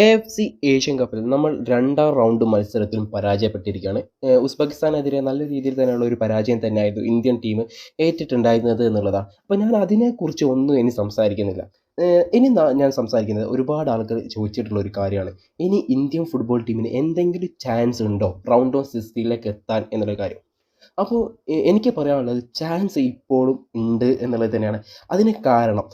A F C Asian കപ്പിൽ നമ്മൾ രണ്ടാം റൗണ്ട് മത്സരത്തിലും പരാജയപ്പെട്ടിരിക്കുകയാണ്. ഉസ്ബെക്കിസ്ഥാനെതിരെ നല്ല രീതിയിൽ തന്നെയുള്ള ഒരു പരാജയം തന്നെയായിരുന്നു ഇന്ത്യൻ ടീം ഏറ്റിട്ടുണ്ടായിരുന്നത് എന്നുള്ളതാണ്. അപ്പോൾ ഞാൻ അതിനെക്കുറിച്ച് ഒന്നും ഇനി സംസാരിക്കുന്നില്ല. ഇനി ഞാൻ സംസാരിക്കുന്നത് ഒരുപാട് ആൾക്കാർ ചോദിച്ചിട്ടുള്ള ഒരു കാര്യമാണ്. ഇനി ഇന്ത്യൻ ഫുട്ബോൾ ടീമിന് എന്തെങ്കിലും ചാൻസ് ഉണ്ടോ? റൗണ്ട് ഓഫ് സിക്സ്റ്റിയിലേക്ക് എത്താൻ എന്നുള്ള കാര്യം. അപ്പോൾ എനിക്ക് പറയാനുള്ളത് ചാൻസ് ഇപ്പോഴും ഉണ്ട് എന്നുള്ളത് തന്നെയാണ്. അതിന് കാരണം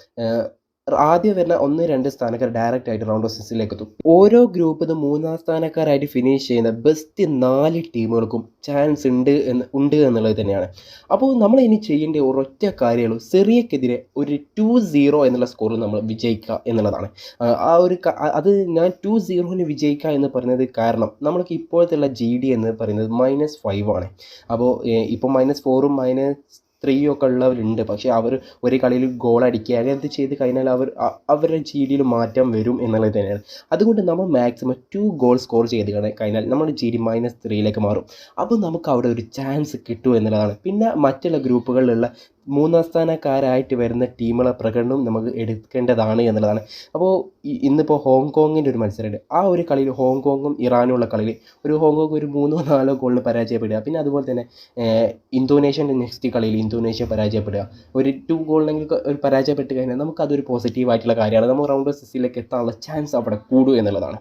ആദ്യം വരുന്ന ഒന്ന് രണ്ട് സ്ഥാനക്കാർ ഡയറക്റ്റ് ആയിട്ട് റൗണ്ട് ഓഫ് സിക്സിലേക്ക് എത്തും. ഓരോ ഗ്രൂപ്പിൽ മൂന്നാം സ്ഥാനക്കാരായിട്ട് ഫിനിഷ് ചെയ്യുന്ന ബെസ്റ്റ് നാല് ടീമുകൾക്കും ചാൻസ് ഉണ്ട് എന്ന് ഉണ്ട് എന്നുള്ളത് തന്നെയാണ്. അപ്പോൾ നമ്മൾ ഇനി ചെയ്യേണ്ട ഒരൊറ്റ കാര്യമുള്ളൂ. സെറിയക്കെതിരെ ഒരു ടു സീറോ എന്നുള്ള സ്കോറിൽ നമ്മൾ വിജയിക്കുക എന്നുള്ളതാണ്. ആ, ഒരു അത് ഞാൻ ടു സീറോന് വിജയിക്കുക എന്ന് പറയുന്നത് കാരണം നമ്മൾക്ക് ഇപ്പോഴത്തെ ജി ഡി എന്ന് പറയുന്നത് മൈനസ് ഫൈവ് ആണ്. അപ്പോൾ ഇപ്പോൾ മൈനസ് ഫോറും മൈനസ് ത്രീയും ഒക്കെ ഉള്ളവരുണ്ട്. പക്ഷേ അവർ ഒരു കളിയിൽ ഗോൾ അടിക്കുക അങ്ങനത്തെ ചെയ്ത് കഴിഞ്ഞാൽ അവർ അവരുടെ ജിഡിയിൽ മാറ്റം വരും എന്നുള്ളത് തന്നെയാണ്. അതുകൊണ്ട് നമ്മൾ മാക്സിമം ടു ഗോൾ സ്കോർ ചെയ്ത് കഴിഞ്ഞ- കഴിഞ്ഞാൽ നമ്മുടെ ജി ഡി മൈനസ് ത്രീയിലേക്ക് മാറും. അപ്പോൾ നമുക്ക് അവിടെ ഒരു ചാൻസ് കിട്ടും എന്നുള്ളതാണ്. പിന്നെ മറ്റുള്ള ഗ്രൂപ്പുകളിലുള്ള മൂന്നാം സ്ഥാനക്കാരായിട്ട് വരുന്ന ടീമുകളെ പ്രകടനവും നമുക്ക് എടുക്കേണ്ടതാണ് എന്നുള്ളതാണ്. അപ്പോൾ ഇന്നിപ്പോൾ ഹോങ്കോങ്ങിന്റെ ഒരു മത്സരമുണ്ട്. ആ ഒരു കളിയിൽ ഹോങ്കോങ്ങും ഇറാനും ഉള്ള കളിയിൽ ഒരു ഹോങ്കോങ് ഒരു മൂന്നോ നാലോ ഗോളിന് പരാജയപ്പെടുക. പിന്നെ അതുപോലെ തന്നെ ഇന്തോനേഷ്യന്റെ നെക്സ്റ്റ് കളിയിൽ ഇന്തോനേഷ്യ പരാജയപ്പെടുക. ഒരു ടു ഗോളിനെങ്കിൽ ഒരു പരാജയപ്പെട്ട് കഴിഞ്ഞാൽ നമുക്ക് അതൊരു പോസിറ്റീവ് ആയിട്ടുള്ള കാര്യമാണ്. നമുക്ക് റൗണ്ട് ഓഫ് സിക്സിലേക്ക് എത്താനുള്ള ചാൻസ് അവിടെ കൂടും എന്നുള്ളതാണ്.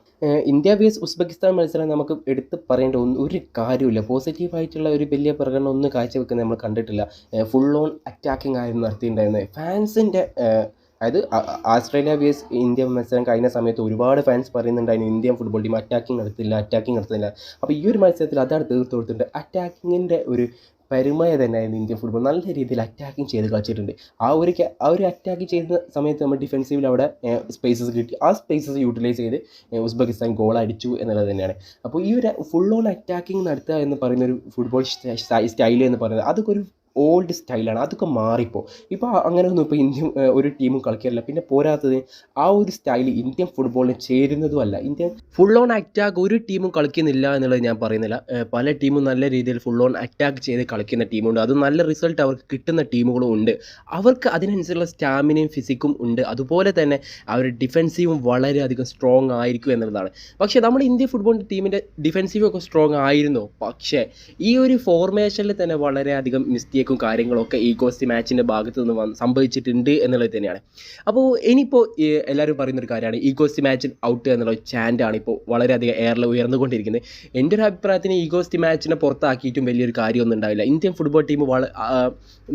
ഇന്ത്യ വേസ് ഉസ്ബെക്കിസ്ഥാൻ മത്സരം നമുക്ക് എടുത്ത് പറയേണ്ട ഒന്നും ഒരു കാര്യമില്ല പോസിറ്റീവായിട്ടുള്ള ഒരു വലിയ പ്രകടനം ഒന്നും കാഴ്ചവെക്കുന്നത് നമ്മൾ കണ്ടിട്ടില്ല. ഫുൾ ഓൺ അറ്റാക്കിംഗ് ആയിരുന്നു നടത്തിയിട്ടുണ്ടായിരുന്നത് ഫാൻസിന്റെ അതായത് ആസ്ട്രേലിയ വേസ് ഇന്ത്യ മത്സരം കഴിഞ്ഞ സമയത്ത് ഒരുപാട് ഫാൻസ് പറയുന്നുണ്ടായിരുന്നു ഇന്ത്യൻ ഫുട്ബോൾ ടീം അറ്റാക്കിംഗ് നടത്തില്ല അറ്റാക്കിംഗ് നടത്തുന്നില്ല. അപ്പോൾ ഈ ഒരു മത്സരത്തിൽ അതാണ് തീർത്ത് കൊടുത്തിട്ടുണ്ട് അറ്റാക്കിങ്ങിന്റെ ഒരു പെരുമയ തന്നെയായിരുന്നു ഇന്ത്യൻ ഫുട്ബോൾ നല്ല രീതിയിൽ അറ്റാക്കിംഗ് ചെയ്ത് കളിച്ചിട്ടുണ്ട്. ആ ഒരു ആ ഒരു അറ്റാക്ക് ചെയ്യുന്ന സമയത്ത് നമ്മൾ ഡിഫെൻസീവിൽ അവിടെ സ്പേസസ് കിട്ടി. ആ സ്പേസസ് യൂട്ടിലൈസ് ചെയ്ത് ഉസ്ബെക്കിസ്ഥാൻ ഗോൾ അടിച്ചു എന്നുള്ളത് തന്നെയാണ്. അപ്പോൾ ഈ ഒരു ഫുൾ ഓൺ അറ്റാക്കിംഗ് നടത്തുക എന്ന് പറയുന്ന ഒരു ഫുട്ബോൾ സ്റ്റൈൽ എന്ന് പറയുന്നത് അതൊക്കെ ഒരു ഓൾഡ് സ്റ്റൈലാണ് അതൊക്കെ മാറിപ്പോൾ ഇപ്പോൾ അങ്ങനെയൊന്നും ഇപ്പോൾ ഇന്ത്യ ഏഹ്, ഒരു ടീമും കളിക്കാറില്ല. പിന്നെ പോരാത്തത് ആ ഒരു സ്റ്റൈൽ ഇന്ത്യൻ ഫുട്ബോളിന് ചേരുന്നതും അല്ല. ഇന്ത്യൻ ഫുൾ ഓൺ അറ്റാക്ക് ഒരു ടീമും കളിക്കുന്നില്ല എന്നുള്ളത് ഞാൻ പറയുന്നില്ല. പല ടീമും നല്ല രീതിയിൽ ഫുൾ ഓൺ അറ്റാക്ക് ചെയ്ത് കളിക്കുന്ന ടീമുണ്ട് അത് നല്ല റിസൾട്ട് അവർക്ക് കിട്ടുന്ന ടീമുകളും ഉണ്ട്. അവർക്ക് അതിനനുസരിച്ചുള്ള സ്റ്റാമിനയും ഫിസിക്കും ഉണ്ട്. അതുപോലെ തന്നെ അവർ ഡിഫെൻസീവും വളരെയധികം സ്ട്രോങ് ആയിരിക്കും എന്നുള്ളതാണ്. പക്ഷേ നമ്മുടെ ഇന്ത്യൻ ഫുട്ബോൾ ടീമിന്റെ ഡിഫെൻസീവ് ഒക്കെ സ്ട്രോങ് ആയിരുന്നു. പക്ഷേ ഈ ഒരു ഫോർമേഷനിൽ തന്നെ വളരെയധികം മിസ്റ്റേക്കും കാര്യങ്ങളൊക്കെ ഈ കോസ്റ്റ് മാച്ചിന്റെ ഭാഗത്ത് നിന്ന് വന്ന് സംഭവിച്ചിട്ടുണ്ട് എന്നുള്ളത് തന്നെയാണ്. അപ്പോൾ ഇനിയിപ്പോൾ എല്ലാവരും പറയുന്ന ഒരു കാര്യമാണ് ഈ കോസ്റ്റ് മാച്ചിൽ ഔട്ട് എന്നുള്ള ചാൻഡാണ് ഇപ്പോൾ വളരെയധികം എയറിൽ ഉയർന്നുകൊണ്ടിരിക്കുന്നത്. എന്റെ ഒരു അഭിപ്രായത്തിന് ഈ കോസ്റ്റ് മാച്ചിനെ പുറത്താക്കിയിട്ടും വലിയൊരു കാര്യമൊന്നും ഉണ്ടാവില്ല. ഇന്ത്യൻ ഫുട്ബോൾ ടീം വള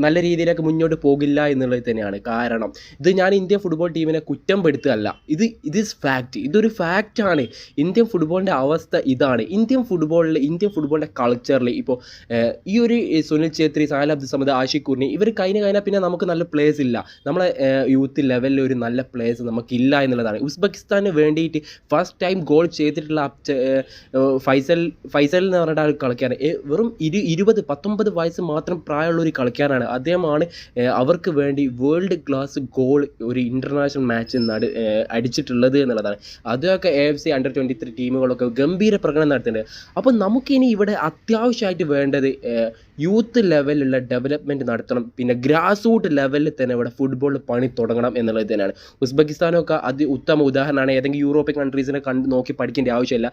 നല്ല രീതിയിലേക്ക് മുന്നോട്ട് പോകില്ല എന്നുള്ളത് തന്നെയാണ്. കാരണം ഇത് ഞാൻ ഇന്ത്യൻ ഫുട്ബോൾ ടീമിനെ കുറ്റം പെടുത്തുകയല്ല. ഇത് ഇത് ഫാക്റ്റ് ഇതൊരു ഫാക്റ്റാണ് ഇന്ത്യൻ ഫുട്ബോളിന്റെ അവസ്ഥ ഇതാണ്. ഇന്ത്യൻ ഫുട്ബോളിൽ ഇന്ത്യൻ ഫുട്ബോളിന്റെ കൾച്ചറിൽ ഇപ്പോൾ ഈ ഒരു സുനിൽ ഛേത്രി സാഹൽ അബ്ദുൽ സമദ് ആഷിഖ് കുർണി ഇവർ കഴിഞ്ഞ് കഴിഞ്ഞാൽ പിന്നെ നമുക്ക് നല്ല പ്ലേസ് ഇല്ല. നമ്മളെ യൂത്ത് ലെവലിൽ ഒരു നല്ല പ്ലേസ് നമുക്കില്ല എന്നുള്ളതാണ്. ഉസ്ബെക്കിസ്ഥാന് വേണ്ടിയിട്ട് ഫസ്റ്റ് ടൈം ഗോൾ ചെയ്തിട്ടുള്ള ഫൈസൽ ഫൈസൽ എന്ന് പറഞ്ഞിട്ട് ആ ഒരു കളിക്കാരൻ. വെറും ഇരു ഇരുപത് പത്തൊമ്പത് വയസ്സ് മാത്രം പ്രായമുള്ള ഒരു കളിക്കാരനാണ്. അദ്ദേഹമാണ് അവർക്ക് വേണ്ടി വേൾഡ് ക്ലാസ് ഗോൾ ഒരു ഇന്റർനാഷണൽ മാച്ച് നട അടിച്ചിട്ടുള്ളത് എന്നുള്ളതാണ്. അതൊക്കെ A F C under twenty three ടീമുകളൊക്കെ ഗംഭീര പ്രകടനം നടത്തുന്നുണ്ട് അപ്പോൾ നമുക്കിനി ഇവിടെ അത്യാവശ്യമായിട്ട് വേണ്ടത് യൂത്ത് ലെവലിലുള്ള ഡെവലപ്മെന്റ് നടത്തണം. പിന്നെ ഗ്രാസ് റൂട്ട് ലെവലിൽ തന്നെ ഇവിടെ ഫുട്ബോൾ പണി തുടങ്ങണം എന്നുള്ളത് തന്നെയാണ്. ഉസ്ബെക്കിസ്ഥാനൊക്കെ അത് ഉത്തമ ഉദാഹരണമാണ്. ഏതെങ്കിലും യൂറോപ്യൻ കൺട്രീസിനെ കണ്ട് നോക്കി പഠിക്കേണ്ട ആവശ്യമില്ല.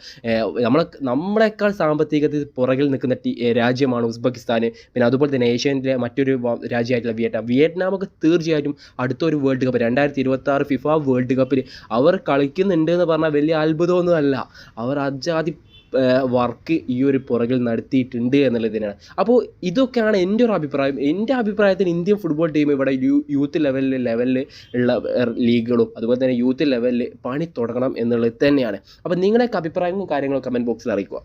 നമ്മളെ നമ്മളെക്കാൾ സാമ്പത്തികത്തിൽ പുറകിൽ നിൽക്കുന്ന രാജ്യമാണ് ഉസ്ബെക്കിസ്ഥാൻ. പിന്നെ അതുപോലെ തന്നെ ഏഷ്യയിലെ മറ്റൊരു രാജ്യമായിട്ടുള്ള വിയറ്റ്നാം. വിയറ്റ്നാമൊക്കെ തീർച്ചയായിട്ടും അടുത്തൊരു വേൾഡ് കപ്പ് രണ്ടായിരത്തി ഇരുപത്തി ആറ് ഫിഫ വേൾഡ് കപ്പിൽ അവർ കളിക്കുന്നുണ്ട് എന്ന് പറഞ്ഞാൽ വലിയ അത്ഭുതമൊന്നുമല്ല. അവർ അജാതി വർക്ക് ഈ ഒരു പുറകിൽ നടത്തിയിട്ടുണ്ട് എന്നുള്ളത് തന്നെയാണ്. അപ്പോൾ ഇതൊക്കെയാണ് എന്റെ ഒരു അഭിപ്രായം. എന്റെ അഭിപ്രായത്തിൽ ഇന്ത്യൻ ഫുട്ബോൾ ടീം ഇവിടെ യൂത്ത് ലെവലിൽ ലെവലിൽ ഉള്ള ലീഗുകളും അതുപോലെ തന്നെ യൂത്ത് ലെവലിൽ പണി തുടങ്ങണം എന്നുള്ളത് തന്നെയാണ്. അപ്പോൾ നിങ്ങളുടെയൊക്കെ അഭിപ്രായങ്ങളും കാര്യങ്ങളും കമന്റ് ബോക്സിൽ അറിയിക്കുക.